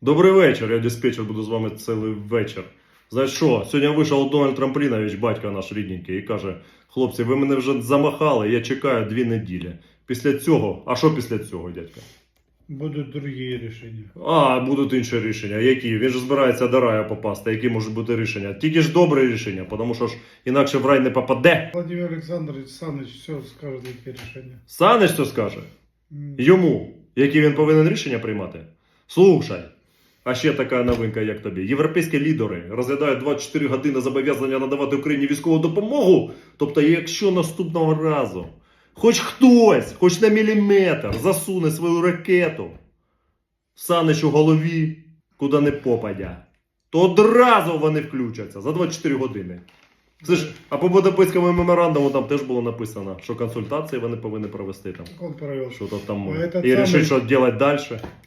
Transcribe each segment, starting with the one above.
Добрий вечір, я диспетчер буду з вами цілий вечір. Знаєш що, сьогодні вийшов Дональд Трамплінович, батько наш рідненький, і каже: хлопці, ви мене вже замахали, я чекаю дві неділі. Після цього, а що після цього, дядька? Будуть другі рішення. А, будуть інші рішення. Які? Він же збирається до раю попасти. Які можуть бути рішення? Тільки ж добре рішення, тому що ж інакше в рай не попаде. Владимир Олександрович Саныч все скаже, які рішення. Санич що скаже? Йому, які він повинен рішення приймати? Слушай. А ще така новинка, як тобі. Європейські лідери розглядають 24 години зобов'язання надавати Україні військову допомогу. Тобто, якщо наступного разу хоч хтось, хоч на міліметр засуне свою ракету в Санич у голові, куди не попадя, то одразу вони включаться за 24 години. Це ж, а по Будапештському меморандуму там теж було написано, що консультації вони повинні провести там. Он провел. Що то там этот і решить, що робити далі.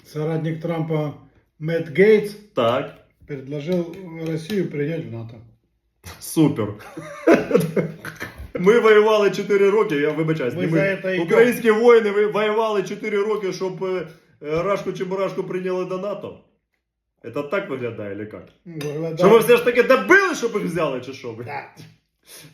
Соратник Трампа Мэтт Гейтс Так, предложил Россию принять в НАТО. супер. Ми воювали 4 роки, я вибачаюсь. Ми не за это йдемо. Українські воїни ви- воювали 4 роки, щоб е, е, Рашку чи Барашку прийняли до НАТО. Це так виглядає, чи як? Що ви все ж таки добили, щоб їх взяли, чи що? ви? Да.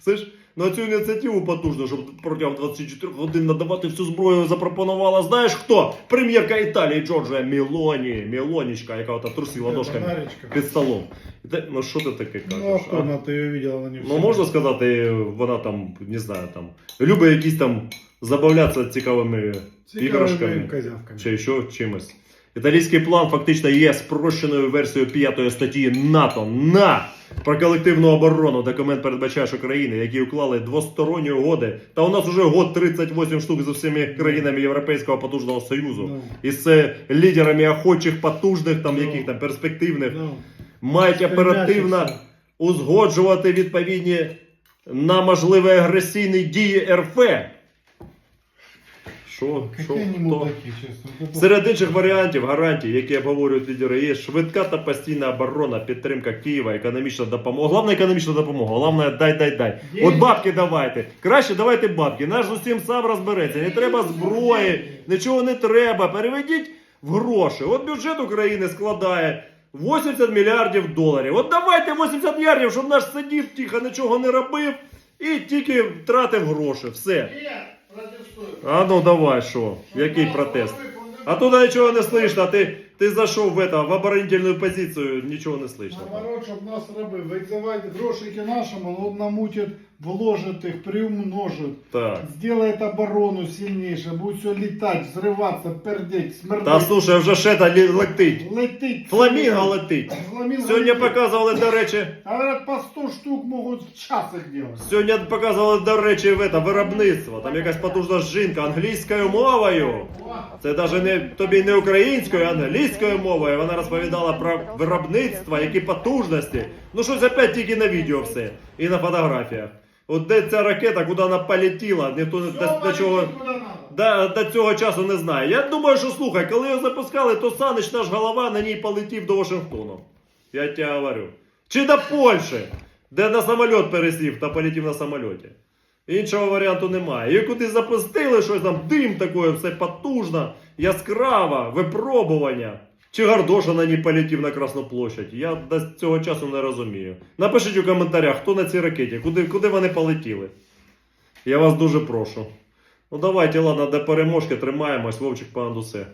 Ж на цю ініціативу потужно, щоб протягом 24 годин надавати всю зброю запропонувала. Знаєш хто? Прем'єрка Італії Джорджія Мілоні, Мілонічка, яка ото трусила ножками під столом. І те- Ну що ти таке кажеш? Ну, а кто а? на ты ее видел, она не Ну можна сказати, вона там, не знаю, там любить якісь там забавлятися цікавими іграшками козявками. чи що чимось. Італійський план фактично є спрощеною версією п'ятої статті НАТО на про колективну оборону. Документ передбачає, що країни, які уклали двосторонні угоди, та у нас вже год 38 штук з усіма країнами Європейського потужного союзу. Ну, Із е, лідерами охочих, потужних, там Ну. яких там перспективних, ну, мають оперативно узгоджувати відповідні на можливі агресійні дії РФ. Що? Що? Хто? Серед інших варіантів гарантій, які обговорюють лідери, є швидка та постійна оборона, підтримка Києва, економічна допомога. Головне економічна допомога. Головне дай, дай, дай. От бабки давайте. Краще давайте бабки. Наш з усім сам розбереться. Не треба зброї, нічого не треба. Переведіть в гроші. От бюджет України складає 80 мільярдів доларів. От давайте 80 мільярдів, щоб наш сидів тихо, нічого не робив і тільки тратив гроші. Все. А ну давай, що? Який протест? А туди нічого не слышно, ти, ти зайшов в, это, в оборонительну позицію, нічого не слышно. Наоборот, щоб нас робив, визивайте грошики нашому, он намутить, вложит их, приумножит. Так. Сделает оборону сильнейшей, будет все летать, взрываться, пердеть, смердеть. Та слушай, вже шета лі- летить. Летить. Фламінго летить. Фламинго Сьогодні летит. показували, до речі, Говорят, по 100 штук могут в час их делать. сьогодні показували, до речі, в это, виробництво. Там якась потужна жінка англійською мовою. Це навіть не тобі не українською, а англійською мовою. Вона розповідала про виробництво, які потужності. Ну щось опять тільки на відео все. І на фотографіях. От де ця ракета, куди вона полетіла, ніхто не- до, до чого. До, до цього часу не знаю. Я думаю, що слухай, коли його запускали, то Санич наш голова на ній полетів до Вашингтону. Я тебе говорю. Чи до Польщі, де на самоліт пересів та полетів на самольоті. Іншого варіанту немає. І куди запустили щось там, дим такий, все потужно, яскраво, випробування. Чи Гардоша на ній полетів на Красну площадь? Я до цього часу не розумію. Напишіть у коментарях, хто на цій ракеті, куди, куди вони полетіли. Я вас дуже прошу. Ну давайте, ладно, до переможки тримаємось, Вовчик по Андусе.